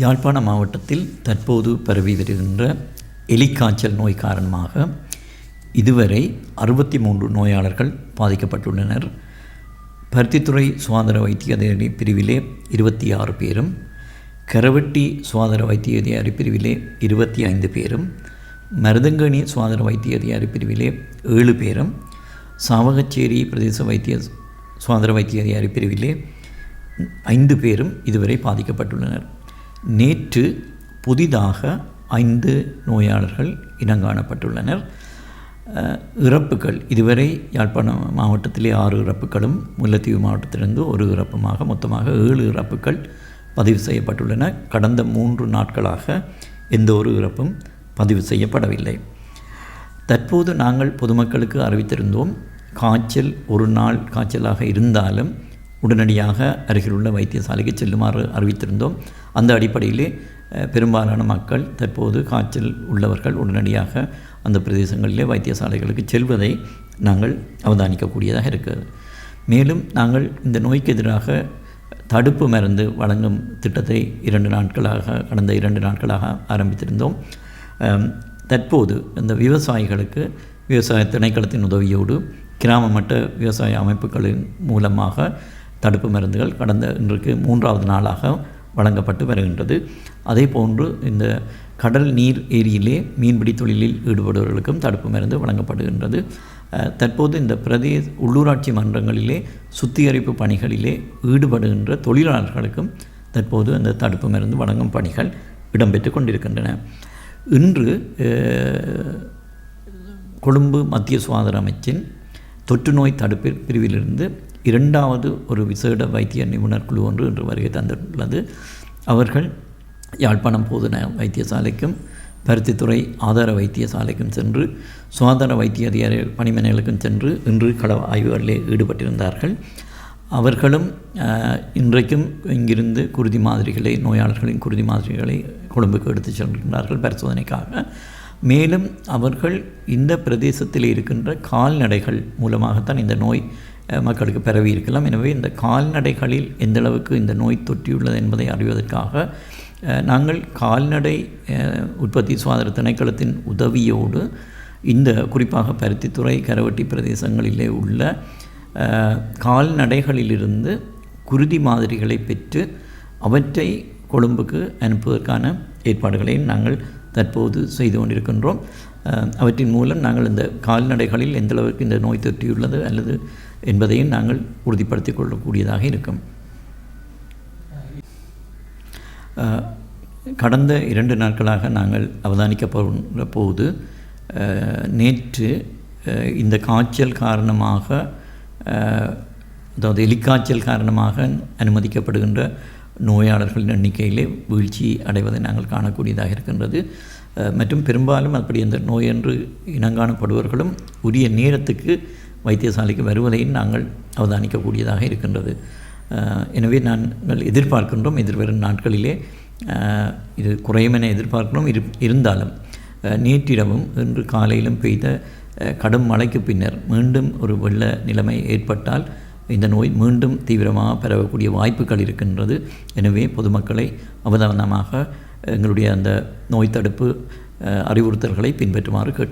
யாழ்ப்பாண மாவட்டத்தில் தற்போது பரவி வருகின்ற எலிக்காய்ச்சல் நோய் காரணமாக இதுவரை அறுபத்தி மூன்று நோயாளர்கள் பாதிக்கப்பட்டுள்ளனர். பருத்தித்துறை சுகாதார வைத்திய அதிகாரி பிரிவிலே இருபத்தி ஆறு பேரும் கரவெட்டி சுகாதார வைத்திய அதிகாரி பிரிவிலே இருபத்தி ஐந்து பேரும் மருதங்கணி சுகாதார வைத்திய அதிகாரி பிரிவிலே ஏழு பேரும் சாவகச்சேரி பிரதேச வைத்திய சுகாதார வைத்திய அதிகாரி பிரிவிலே ஐந்து பேரும் இதுவரை பாதிக்கப்பட்டுள்ளனர். நேற்று புதிதாக ஐந்து நோயாளர்கள் இனங்காணப்பட்டுள்ளனர். இறப்புகள் இதுவரை யாழ்ப்பாணம் மாவட்டத்திலே ஆறு இறப்புகளும் முல்லைத்தீவு மாவட்டத்திலிருந்து ஒரு இறப்புமாக மொத்தமாக ஏழு இறப்புகள் பதிவு செய்யப்பட்டுள்ளன. கடந்த மூன்று நாட்களாக எந்த ஒரு இறப்பும் பதிவு செய்யப்படவில்லை. தற்போது நாங்கள் பொதுமக்களுக்கு அறிவித்திருந்தோம் காய்ச்சல் ஒரு நாள் காய்ச்சலாக இருந்தாலும் உடனடியாக அருகிலுள்ள வைத்தியசாலைக்கு செல்லுமாறு அறிவித்திருந்தோம். அந்த அடிப்படையிலே பெரும்பாலான மக்கள் தற்போது காய்ச்சல் உள்ளவர்கள் உடனடியாக அந்த பிரதேசங்களிலே வைத்தியசாலைகளுக்கு செல்வதை நாங்கள் அவதானிக்கக்கூடியதாக இருக்கிறது. மேலும் நாங்கள் இந்த நோய்க்கு எதிராக தடுப்பு மருந்து வழங்கும் திட்டத்தை இரண்டு நாட்களாக கடந்த இரண்டு நாட்களாக ஆரம்பித்திருந்தோம். தற்போது இந்த விவசாயிகளுக்கு விவசாய திணைக்களத்தின் உதவியோடு கிராம மட்ட விவசாய அமைப்புகளின் மூலமாக தடுப்பு மருந்துகள் கடந்த இன்றைக்கு மூன்றாவது நாளாக வழங்கப்பட்டு வருகின்றது. அதே போன்று இந்த கடல் நீர் ஏரியிலே மீன்பிடி தொழிலில் ஈடுபடுபவர்களுக்கும் தடுப்பு மருந்து வழங்கப்படுகின்றது. தற்போது இந்த பிரதேச உள்ளூராட்சி மன்றங்களிலே சுத்திகரிப்பு பணிகளிலே ஈடுபடுகின்ற தொழிலாளர்களுக்கும் தற்போது அந்த தடுப்பு மருந்து வழங்கும் பணிகள் இடம்பெற்று கொண்டிருக்கின்றன. இன்று கொழும்பு மத்திய சுகாதார அமைச்சின் தொற்று நோய் தடுப்பு பிரிவிலிருந்து இரண்டாவது ஒரு விசேட வைத்திய நிபுணர் குழு ஒன்று இன்று வருகை தந்துள்ளது. அவர்கள் யாழ்ப்பாணம் போதன வைத்தியசாலைக்கும் பருத்தித்துறை ஆதார வைத்தியசாலைக்கும் சென்று சுகாதார வைத்திய அதிகாரி பணிமனைகளுக்கும் சென்று இன்று கள ஆய்வுகளிலே ஈடுபட்டிருந்தார்கள். அவர்களும் இன்றைக்கும் இங்கிருந்து குருதி மாதிரிகளை நோயாளர்களின் குருதி மாதிரிகளை கொழும்புக்கு எடுத்து சென்றிருந்தார்கள் பரிசோதனைக்காக. மேலும் அவர்கள் இந்த பிரதேசத்தில் இருக்கின்ற கால்நடைகள் மூலமாகத்தான் இந்த நோய் மக்களுக்கு பரவி இருக்கலாம். எனவே இந்த கால்நடைகளில் எந்தளவுக்கு இந்த நோய் தொற்றியுள்ளது என்பதை அறிவதற்காக நாங்கள் கால்நடை உற்பத்தி சுகாதார திணைக்களத்தின் உதவியோடு இந்த குறிப்பாக பருத்தித்துறை கரவட்டி பிரதேசங்களிலே உள்ள கால்நடைகளிலிருந்து குருதி மாதிரிகளை பெற்று அவற்றை கொழும்புக்கு அனுப்புவதற்கான ஏற்பாடுகளையும் நாங்கள் தற்போது செய்து கொண்டிருக்கின்றோம். அவற்றின் மூலம் நாங்கள் இந்த கால்நடைகளில் எந்தளவுக்கு இந்த நோய் தொற்றியுள்ளது அல்லது என்பதையும் நாங்கள் உறுதிப்படுத்திக் கொள்ளக்கூடியதாக இருக்கும். கடந்த இரண்டு நாட்களாக நாங்கள் அவதானிக்கப்படுகிற போது நேற்று இந்த காய்ச்சல் காரணமாக அதாவது எலிக்காய்ச்சல் காரணமாக அனுமதிக்கப்படுகின்ற நோயாளர்களின் எண்ணிக்கையிலே வீழ்ச்சி அடைவதை நாங்கள் காணக்கூடியதாக இருக்கின்றது. மற்றும் பெரும்பாலும் அப்படி அந்த நோய் என்று இனங்காணப்படுபவர்களும் உரிய நேரத்துக்கு வைத்தியசாலைக்கு வருவதையும் நாங்கள் அவதானிக்கக்கூடியதாக இருக்கின்றது. எனவே நாங்கள் எதிர்பார்க்கின்றோம். எதிர்வரும் நாட்களிலே இது குறையும் என எதிர்பார்க்கிறோம். இரு இருந்தாலும் நேற்றிடவும் நேற்றிரவும் இன்று காலையிலும் பெய்த கடும் மழைக்கு பின்னர் மீண்டும் ஒரு வெள்ள நிலைமை ஏற்பட்டால் இந்த நோய் மீண்டும் தீவிரமாக பரவக்கூடிய வாய்ப்புகள் இருக்கின்றது. எனவே பொதுமக்களை அவதானமாக எங்களுடைய அந்த நோய் தடுப்பு அறிவுறுத்தல்களை பின்பற்றுமாறு கேட்டு